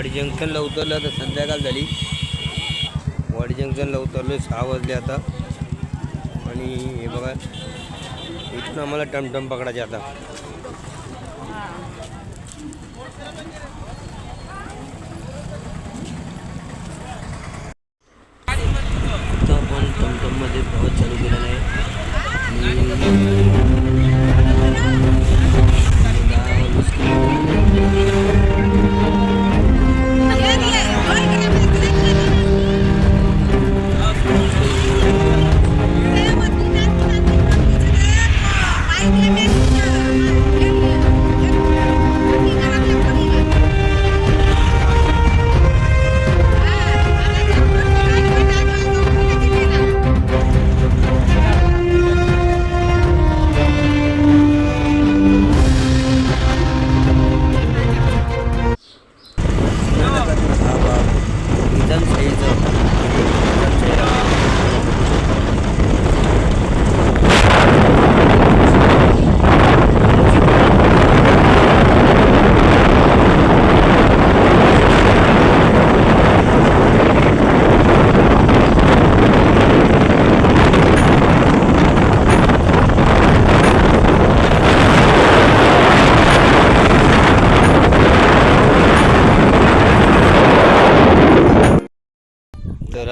वाडी जंक्शनला उतरलं तर संध्याकाळ झाली. वाडी जंक्शनला उतरलो सहा वाजले आता. आणि हे बघा इथून आम्हाला टमटम पकडायचे आता. आता आपण टमटममध्ये प्रवास चालू केलेला आहे.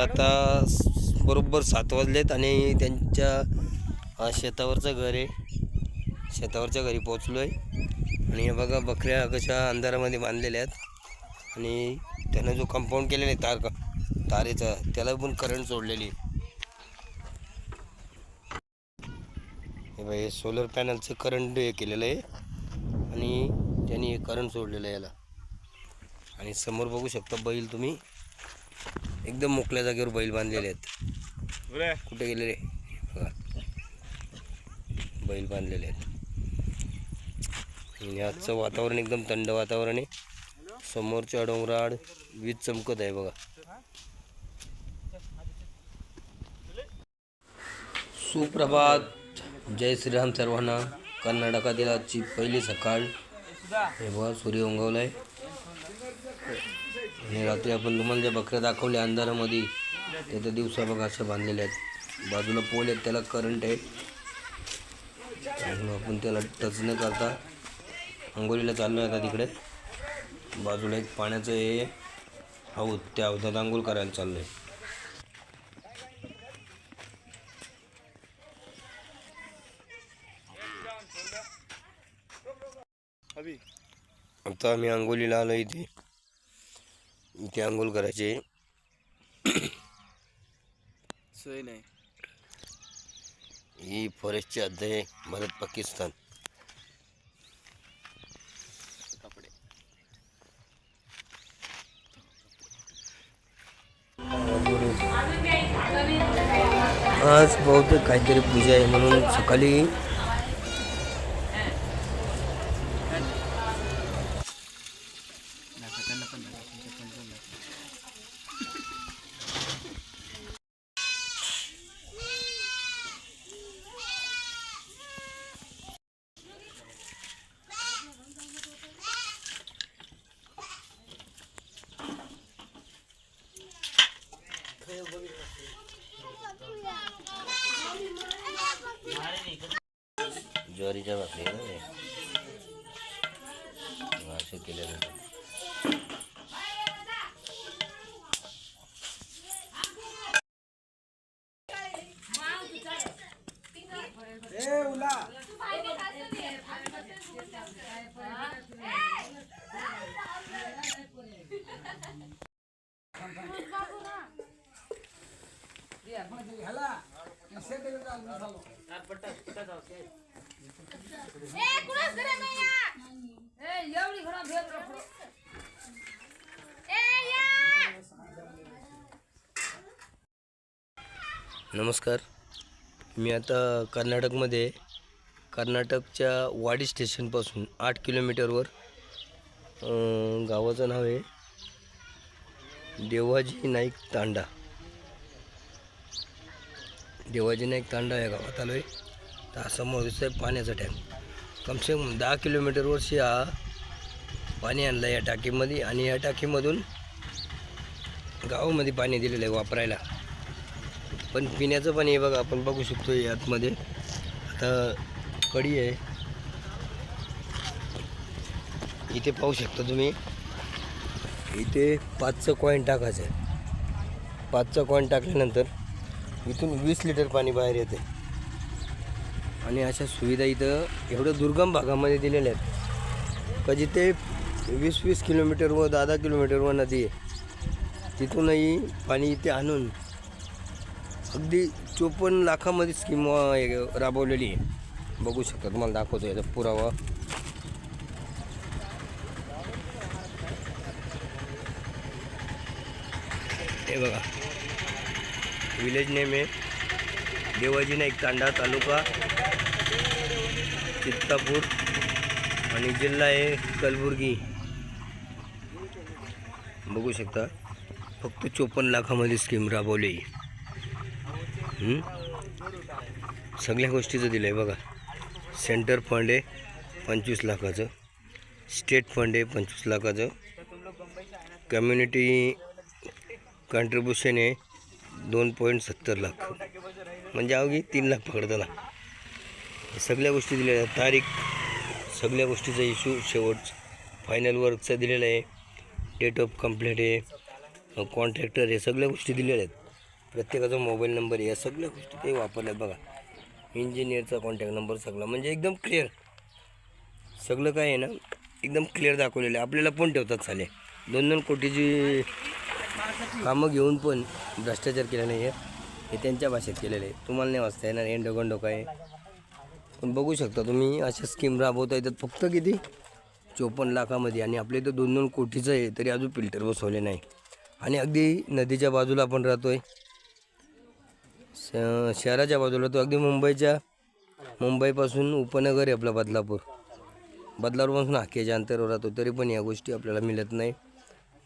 आता बरोबर सात वाजलेत आणि त्यांच्या शेतावरचं घर आहे. शेतावरच्या घरी पोचलो आहे आणि हे बघा बकऱ्या कशा अंधारामध्ये बांधलेल्या आहेत. आणि त्यानं जो कंपाऊंड केलेला आहे तार तारेचा त्याला पण करंट सोडलेली आहे. हे बघा हे सोलर पॅनलचं करंट हे केलेलं आहे. आणि त्यांनी हे करंट सोडलेलं आहे याला. आणि समोर बघू शकता बैल तुम्ही. एकदम मोकळ्या जागेवर बैल बांधलेले आहेत. कुठे गेले रे? बघा. बैल बांधलेले आहेत. आणि आजचं वातावरण एकदम थंड वातावरण आहे. समोरच्या डोंगराड वीज चमकत आहे बघा. सुप्रभात. जय श्रीराम सर्वांना. कर्नाटकातील आजची पहिली सकाळ. हे बघा सूर्य उगवला आहे आणि रात्री आपण तुम्हाला ज्या बकऱ्या दाखवल्या अंधारामध्ये ते तर दिवसा बघा अशा बांधलेल्या आहेत. बाजूला पोल आहेत त्याला करंट आहे. आणि आपण त्याला टच न करता. अंघोलीला चाललो आहे आता तिकडे. बाजूला एक पाण्याचं हे हौद त्या हौदात आंघोळ करायला चाललो आहे आता आम्ही अंघोलीला आलो इथे. इथे आंघोळ करायचे सोय नाही. ही फॉरेस्टची हद्द आहे भारत पाकिस्तान. कपडे. आज बहुतेक काहीतरी पूजा आहे म्हणून सकाळी दाखव त्यांना पण दाखव तुमच्या पण पण दाखव ज्वारीच्या भाकरी असे केले जातात नमस्कार. मी आता कर्नाटकमध्ये कर्नाटकच्या वाडी स्टेशनपासून आठ किलोमीटरवर गावाचं नाव आहे देवाजी नाईक तांडा. देवाजी नाईक तांडा या गावात आलो आहे तर समोर दिसतंय पाण्याचा टँक कमसे कम दहा किलोमीटरवरशी हा पाणी आणलं या टाकीमध्ये आणि या टाकीमधून गावामध्ये पाणी दिलेलं आहे वापरायला. पण पिण्याचं पाणी हे बघा आपण बघू शकतो हे आतमध्ये. आता कडी आहे. इथे पाहू शकता तुम्ही. इथे पाचचं कॉईन टाकायचं आहे. पाचचं कॉईन टाकल्यानंतर इथून वीस लिटर पाणी बाहेर येते आणि अशा सुविधा इथं एवढं दुर्गम भागामध्ये दिलेल्या आहेत. का जिथे वीस वीस किलोमीटर व दहा दहा किलोमीटरवर नदी आहे. तिथूनही पाणी इथे आणून अगदी चोपन्न लाखामध्ये स्कीम राबवलेली आहे. बघू शकता तुम्हाला दाखवतो याचा पुरावा. हे बघा. विलेज नेम आहे. देवाजी नाईक तांडा तालुका चित्तापूर आणि जिल्हा आहे कलबुर्गी. बघू शकता फक्त चोपन्न लाखामध्ये स्कीम राबवली सगळ्या गोष्टीचं दिलं आहे बघा. सेंटर फंड आहे पंचवीस लाखाचं. स्टेट फंड आहे पंचवीस लाखाचं. कम्युनिटी कॉन्ट्रीब्युशन आहे दोन पॉईंट सत्तर लाख. म्हणजे अवघी तीन लाख पकडतो ना सगळ्या गोष्टी दिलेल्या आहेत. तारीख सगळ्या गोष्टीचा इश्यू शेवट. फायनल वर्कचा दिलेला आहे. डेट ऑफ कंप्लेंट आहे. कॉन्ट्रॅक्टर आहे. सगळ्या गोष्टी दिलेल्या आहेत. प्रत्येकाचा मोबाईल नंबर या सगळ्या गोष्टी ते वापरल्या बघा. इंजिनियरचा कॉन्टॅक्ट नंबर सगळा म्हणजे एकदम क्लिअर सगळं काय आहे ना एकदम क्लिअर दाखवलेलं आहे. आपल्याला पण ठेवतात चाले दोन दोन कोटीची कामं घेऊन पण भ्रष्टाचार केला नाही आहे. हे त्यांच्या भाषेत केलेलं आहे. तुम्हाला नाही वाचता येणार एंडोगंडो काय. पण बघू शकता तुम्ही अशा स्कीम राबवता येतात फक्त किती? चोपन्न लाखामध्ये. आणि आपल्या इथं दोन दोन कोटीचं आहे तरी अजून फिल्टर बसवले नाही. आणि अगदी नदीच्या बाजूला आपण राहतो आहे शहराच्या बाजूला तो अगदी मुंबईच्या मुंबईपासून उपनगर आहे आपला बदलापूर. बदलापूरपासून हाकेच्या अंतरावर राहतो तरी पण या गोष्टी आपल्याला मिळत नाही.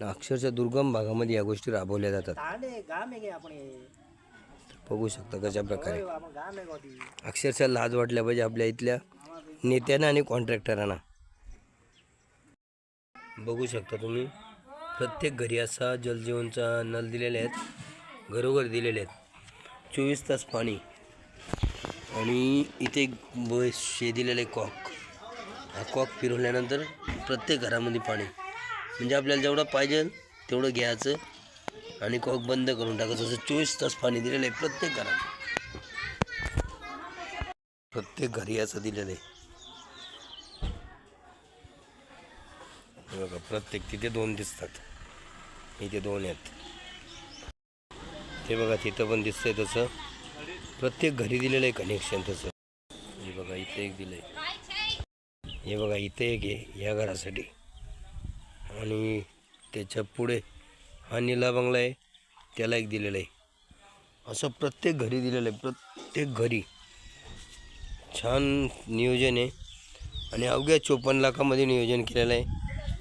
अक्षरशः दुर्गम भागामध्ये या गोष्टी राबवल्या जातात. बघू शकता कशा प्रकारे. अक्षरशः लाज वाटल्या पाहिजे आपल्या इथल्या नेत्यांना आणि कॉन्ट्रॅक्टरांना. बघू शकता तुम्ही प्रत्येक घरी असा जलजीवनचा नल दिलेले आहेत घरोघर दिलेले आहेत. चोवीस तास पाणी. आणि इथे ब शे दिलेलं आहे कॉक. हा कॉक फिरवल्यानंतर प्रत्येक घरामध्ये पाणी. म्हणजे आपल्याला जेवढं पाहिजे तेवढं घ्यायचं आणि कॉक बंद करून टाकायचं. असं चोवीस तास पाणी दिलेलं आहे प्रत्येक घरात. प्रत्येक घरी असं दिलेलं आहे. बघा प्रत्येक तिथे दोन दिसतात. इथे दोन आहेत. ते बघा तिथं पण दिसतंय तसं. प्रत्येक घरी दिलेलं आहे कनेक्शन तसं. हे बघा इथे एक दिलं आहे हे बघा इथे एक आहे या घरासाठी. आणि त्याच्या पुढे हा निला बंगला आहे त्याला एक दिलेलं आहे. असं प्रत्येक घरी दिलेलं आहे प्रत्येक घरी. छान नियोजन आहे. आणि अवघ्या चोपन्न लाखामध्ये नियोजन केलेलं आहे.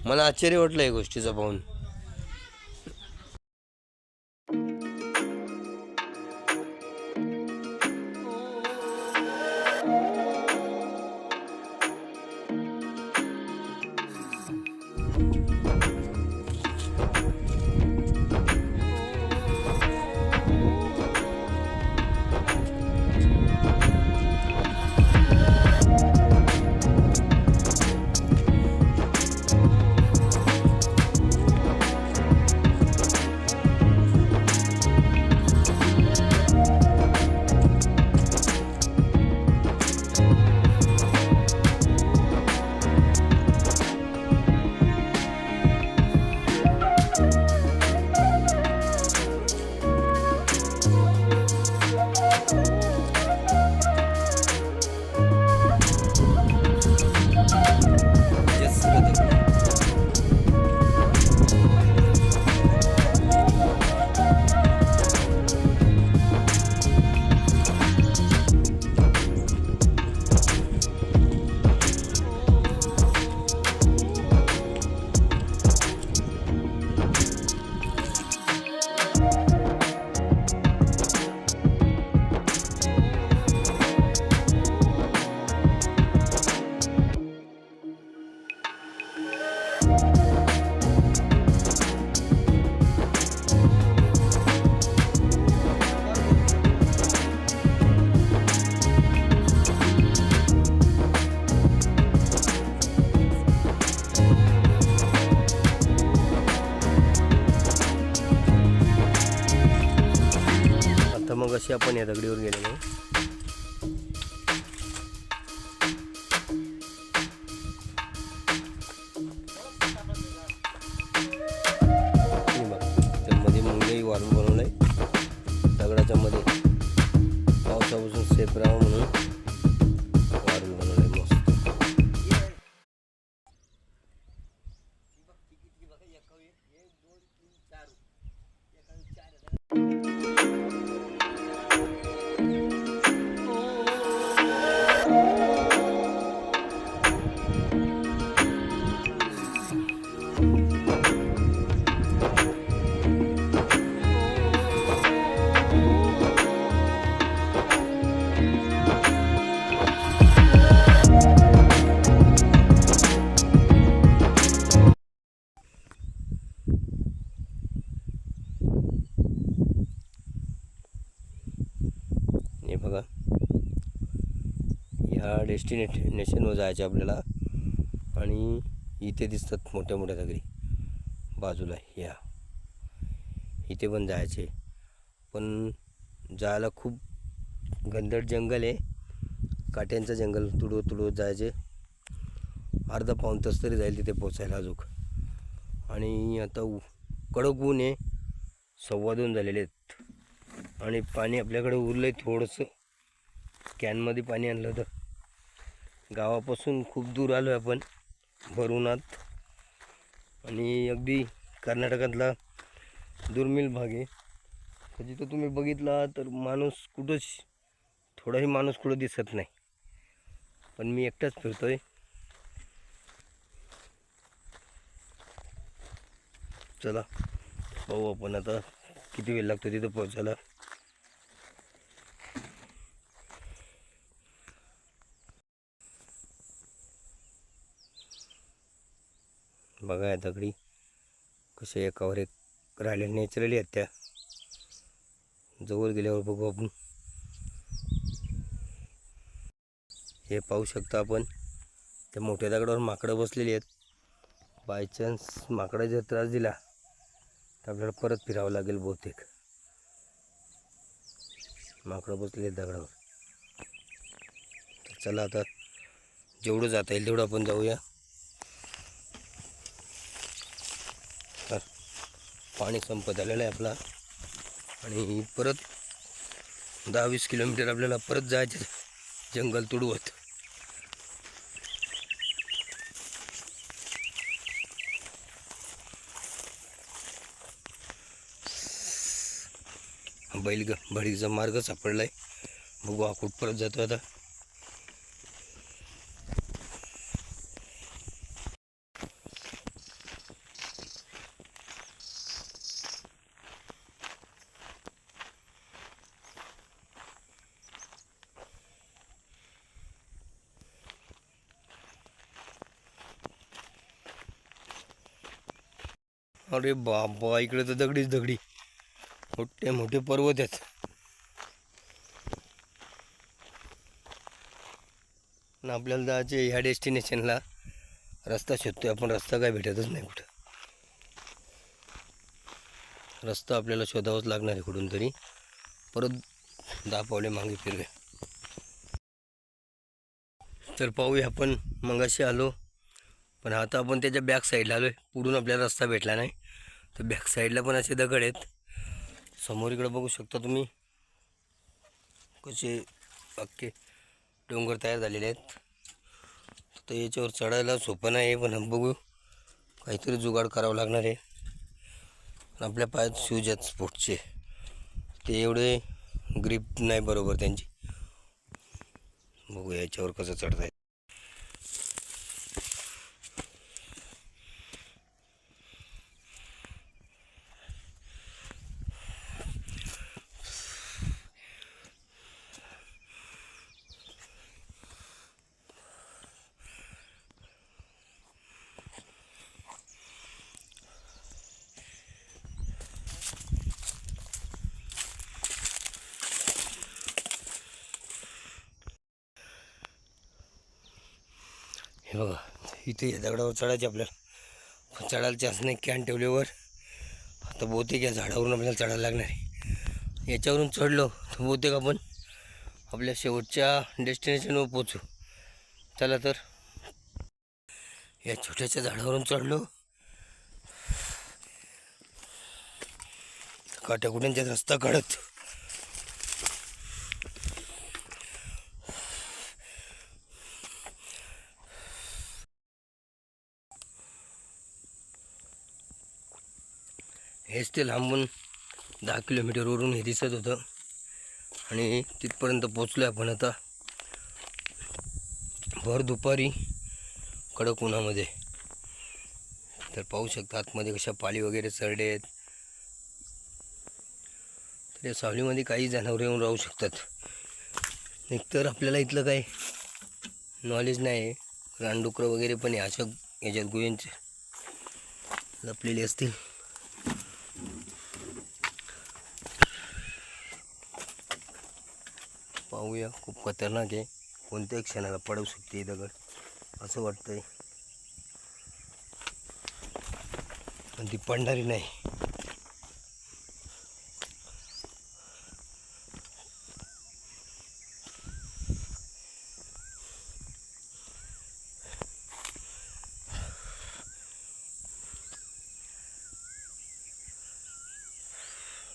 मला आश्चर्य वाटलं आहे गोष्टीचं पाहून. आपण या दगडीवर गेलेलो. बघा. ह्या डेस्टिनेशनवर जायचं आपल्याला. इथे दिसतात मोठ्या मोठ्या दगडी. बाजूला या. इथे पण जायचे. पण जायला खूप घनदाट जंगल आहे. काट्यांचं जंगल तुडवत तुडवत जायचे. अर्धा पाऊण तास तरी जाईल तिथे पोचायला अजून. आणि आता उ- कडक ऊन आहे. सव्वा दोन झालेले आहेत. आणि पाणी आपल्याकडे उरलं आहे थोडंसं कॅनमध्ये पाणी आणलं होतं. गावापासून खूप दूर आलो आहे आपण. भरूनात आणि अगदी कर्नाटकातला दुर्मिळ भाग आहे. तर जिथं तुम्ही बघितला तर माणूस कुठंच थोडाही माणूस कुठं दिसत नाही. पण मी एकटाच फिरतो आहे चला पाहू आपण आता किती वेळ लागतो तिथं पोहोचायला. बघा या दगडी. कसे एकावर एक राहिले नॅचरली आहेत त्या. जवळ गेल्यावर बघू आपण. हे पाहू शकतो आपण. त्या मोठ्या दगडावर माकडं बसलेली आहेत. बाय चान्स माकडं जर त्रास दिला तर आपल्याला परत फिरावं लागेल बहुतेक. माकडं बसलेली आहेत दगडावर. तर चला आता जेवढं जाता येईल तेवढं आपण जाऊया. पाणी संपत आलेलं आहे आपला. आणि परत दहा वीस किलोमीटर आपल्याला परत जायचं जंगल तुडवत. बैल भडीचा मार्ग सापडला आहे बघू हा कुठपर्यंत जातो आता. अरे बाबा इकडे तर दगडीच दगडी. मोठे मोठे पर्वत आहेत. आणि आपल्याला जायचे ह्या डेस्टिनेशनला. रस्ता शोधतोय आपण रस्ता काय भेटतच नाही कुठं. रस्ता आपल्याला शोधावाच लागणार आहे कुठून तरी. परत दहा पावले मागे फिरवे. तर पाहूया आपण मगाशी आलो. पण आता आपण त्याच्या बॅक साईडला आलो आहे पुढून आपल्याला रस्ता भेटला नाही. तर बॅक साईडला पण असे दगड आहेत. समोर इकडे बघू शकता तुम्ही. कसे अख्खे डोंगर तयार झालेले आहेत. तर याच्यावर चढायला सोपं नाही पण बघू. काहीतरी जुगाड करावं लागणार आहे. पण आपल्या पायात शूज आहेत स्पोर्ट्सचे ते एवढे ग्रीप नाही बरोबर त्यांची. बघू याच्यावर कसं चढता बघा इथे या दगडावर चढायचे आपल्याला पण चढायला चान्स नाही कॅन ठेवल्यावर. आता बहुतेक या झाडावरून आपल्याला चढायला लागणार आहे. याच्यावरून चढलो तर बहुतेक आपण आपल्या शेवटच्या डेस्टिनेशनवर पोचू चला तर. या छोट्याशा झाडावरून चढलो. काट्याकुट्यांच्यात रस्ता काढत. हेच ते लांबून दहा किलोमीटरवरून हे दिसत होतं. आणि तिथपर्यंत पोचलो आपण आता. भर दुपारी कडक उन्हामध्ये तर पाहू शकता आतमध्ये कशा पाली वगैरे चरडे आहेत. तर या सावलीमध्ये काही जनावरं येऊन राहू शकतात. एकतर आपल्याला इथलं काही नॉलेज नाही. आहे रानडुकरं वगैरे पण आहे अशा याच्यात गुहेंचे. लपलेली असतील पाहूया खूप खतरनाक आहे. कोणत्याही क्षणाला पडू शकते दगड. असं वाटतंय. पण ती पडणारी नाही.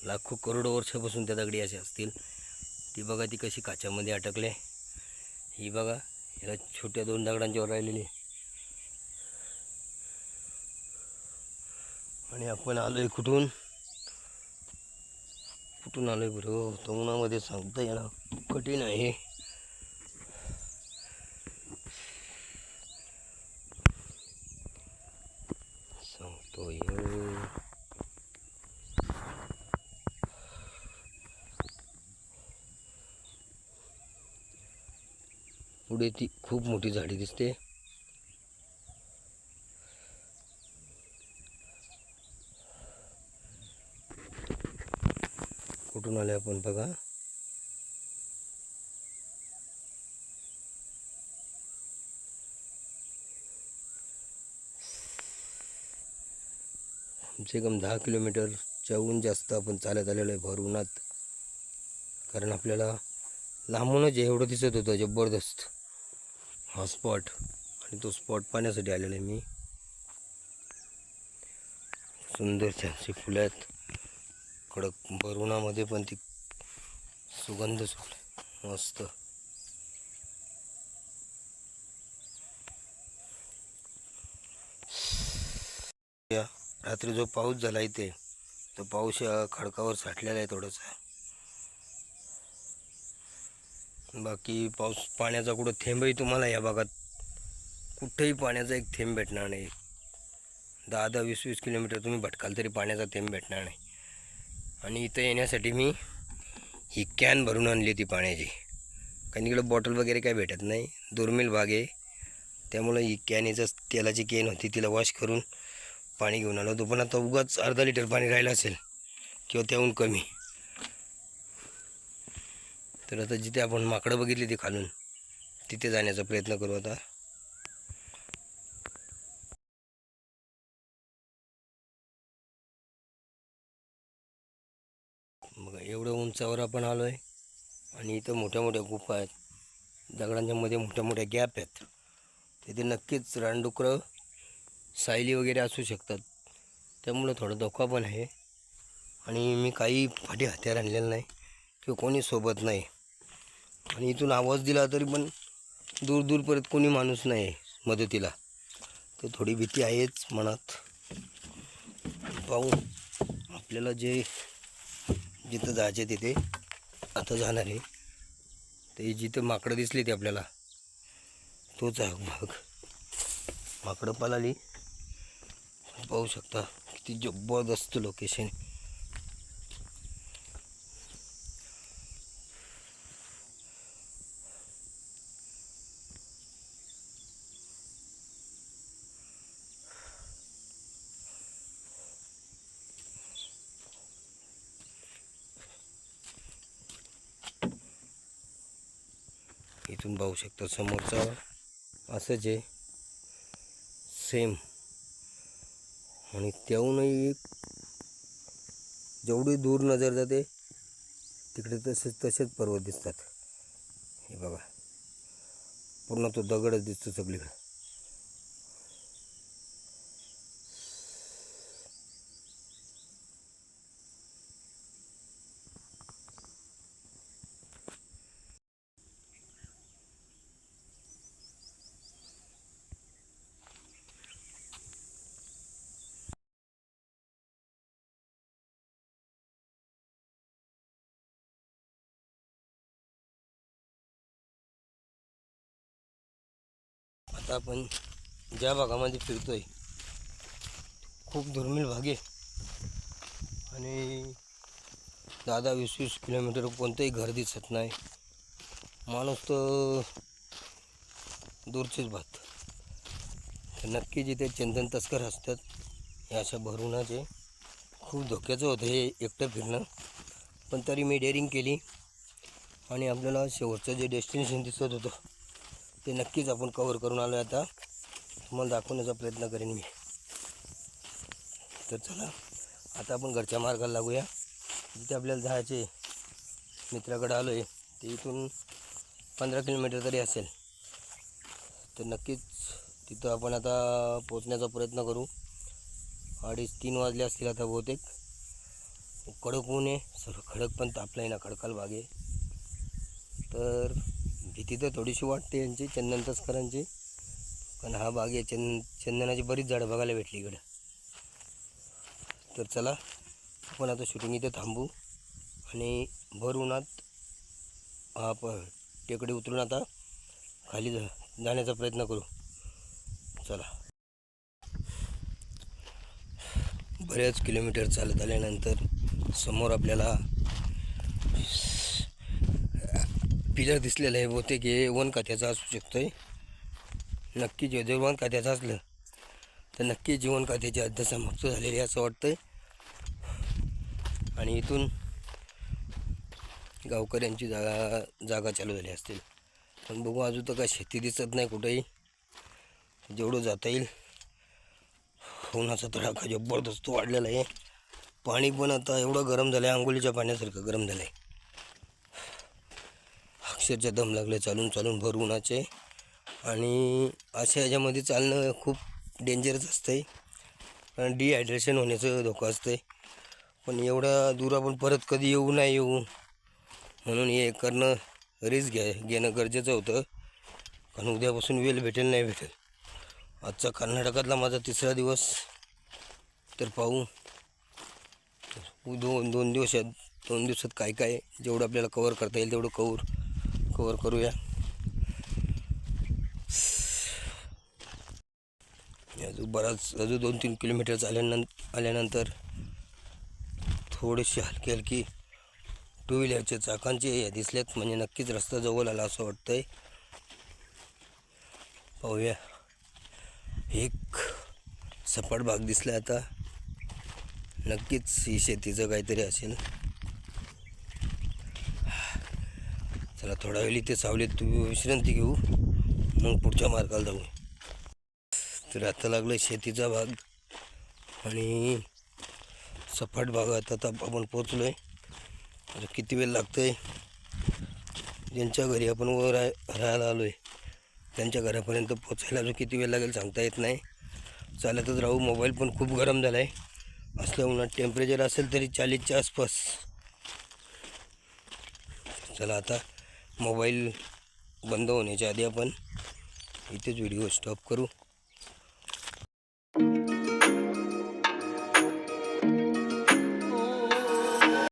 लाखो करोडो वर्षापासून त्या दगडी असे असतील. ती बघा ती कशी काच्यामध्ये अटकले. ही बघा याला छोट्या दोन दगडांच्यावर राहिलेली. आणि आपण आलोय कुठून? कुठून आलोय बरं? हो, तो उन्हामध्ये सांगता येणं कठीण आहे सांगतो ह्यो. पुढे ती खूप मोठी झाडी दिसते. कुठून आले आपण बघा. कमसे कम दहा किलोमीटरच्याहून जास्त आपण चालत आलेलो आहे भर उन्हात कारण आपल्याला लांबूनच एवढं दिसत होतं जबरदस्त. हा स्पॉट. आणि तो स्पॉट पाहण्यासाठी आलेला आहे मी. सुंदर छानशी फुलं आहेत. कडक बरुणामध्ये पण ती सुगंध सुटला. मस्त. रात्री जो पाऊस झाला इथे तो पाऊस या खडकावर साठलेला आहे थोडासा. बाकी पाऊस पाण्याचा कुठं थेंबही तुम्हाला या भागात कुठेही पाण्याचा एक थेंब भेटणार नाही. दहा दहा वीस वीस किलोमीटर तुम्ही भटकाल तरी पाण्याचा थेंब भेटणार नाही. आणि इथं येण्यासाठी मी ही कॅन भरून आणली होती पाण्याची. कारण इकडं बॉटल वगैरे काही भेटत नाही. दुर्मिळ भाग आहे. त्यामुळं ही कॅनीचं तेलाची कॅन होती तिला वॉश करून पाणी घेऊन आलो होतो. पण आता उगाच अर्धा लिटर पाणी राहिलं असेल किंवा त्याहून कमी. तर आता जिथे आपण माकडं बघितली ती खालून तिथे जाण्याचा प्रयत्न करू आता. बघा एवढं उंचावर आपण आलो आहे आणि इथं मोठ्या मोठ्या गुफा आहेत. दगडांच्या मध्ये मोठ्या मोठ्या गॅप आहेत. तिथे नक्कीच रानडुकरं सायली वगैरे असू शकतात. त्यामुळं थोडा धोका पण आहे. आणि मी काही फाटी हत्यार आणलेलं नाही किंवा कोणी सोबत नाही. आणि इथून आवाज दिला तरी पण दूर दूरपर्यंत कोणी माणूस नाही मदतीला. तर थोडी भीती आहेच मनात. पाहू. आपल्याला जे जिथं जायचे तिथे आता जाणार आहे. ते जिथं माकडं दिसली ते आपल्याला तोच आहे भाग. माकडं पलाली. पाहू शकता किती जबरदस्त लोकेशन इथून पाहू शकता. समोरचा असंच आहे सेम आणि त्याहूनही एक जेवढी दूर नजर जाते तिकडे तसेच तसेच पर्वत दिसतात. हे बघा. पूर्ण तो दगडच दिसतो सगळीकडे. आता आपण ज्या भागामध्ये फिरतो आहे खूप दुर्मिळ भाग आहे. आणि दहा दहा वीस वीस किलोमीटर कोणतंही घर दिसत नाही. माणूस तर दूरचेच भात नक्की जिथे चंदन तस्कर असतात हे अशा भरूनाचे खूप धोक्याचं होतं हे एकटं फिरणं. पण तरी मी डेअरिंग केली. आणि आपल्याला शेवटचं जे डेस्टिनेशन दिसत होतं ते नक्कीच आपण कवर करून आलो आता. तुम्हाला दाखवण्याचा प्रयत्न करेन मी. तर चला आता आपण घरच्या मार्गाला लागूया. जिथे आपल्याला जायचे मित्राकडे आलो आहे ते इथून पंधरा किलोमीटर तरी असेल. तर नक्कीच तिथं आपण आता पोचण्याचा प्रयत्न करू. अडीच तीन वाजले असतील आता बहुतेक. कडक ऊन आहे सर्व खडक पण तापलं आहे ना खडकाल भाग आहे. तर भीती तर थोडीशी वाटते यांची चंदन तस्करांची. पण हा बाग आहे चंद चंदनाची बरीच झाडं बघायला भेटली इकडं. तर चला आपण आता शूटिंग इथे थांबू. आणि भर उन्हात हा प टेकडे उतरून आता खाली जा जाण्याचा प्रयत्न करू. चला. बऱ्याच किलोमीटर चालत आल्यानंतर समोर आपल्याला पिलर दिसलेलं आहे बहुतेक हे वन खात्याचं असू शकतं नक्की जे जर वन खात्याचं असलं तर नक्की जीवन खात्याची अध्यक्षामागचं झालेली आहे असं वाटतंय. आणि इथून गावकऱ्यांची जागा जागा चालू झाली असतील. पण बघू अजून तर काय शेती दिसत नाही कुठेही. जेवढं जाता येईल. उन्हाचा तडाखा जबरदस्त वाढलेला आहे. पाणी पण आता एवढं गरम झालं आहे आंघोळीच्या पाण्यासारखं गरम झालं आहे अक्षरशः दम लागले चालून चालून भर उन्हाचे. आणि अशा ह्याच्यामध्ये चालणं खूप डेंजरस असतं आहे कारण डिहायड्रेशन होण्याचं धोका असतं आहे पण एवढा दूर आपण परत कधी येऊ नाही येऊ म्हणून हे करणं रिस्क घ्या घेणं गरजेचं होतं. कारण उद्यापासून वेल भेटेल नाही भेटेल. आजचा कर्नाटकातला माझा तिसरा दिवस. तर पाहू. दोन दोन दिवसात दोन दिवसात काय काय जेवढं आपल्याला कवर करता येईल तेवढं कवर कवर करूया. अजून बराच अजून दोन तीन किलोमीटर चालल्यानंतर आल्यानंतर थोडीशी हलकी हलकी टू व्हीलरच्या चाकांची हे दिसलेत म्हणजे नक्कीच रस्ता जवळ आला असं वाटतंय. पाहूया. एक सपाट भाग दिसला आता. नक्कीच ही शेतीचं काहीतरी असेल. चला थोडा वेळ इथे सावलीत तुम्ही विश्रांती घेऊ मग पुढच्या मार्गाला जाऊ. तर आता लागलं शेतीचा भाग आणि सपाट भागात आता आपण पोचलो आहे आता किती वेळ लागतं आहे ज्यांच्या घरी आपण वर राहायला आलो आहे त्यांच्या घरापर्यंत पोचायला अजून किती वेळ लागेल सांगता येत नाही. चालतच राहू मोबाईल पण खूप गरम झाला आहे असल्या उन्हात टेम्परेचर असेल तरी चाळीसच्या आसपास. चला आता मोबाईल बंद होण्याच्या आधी आपण इथेच व्हिडिओ स्टॉप करू.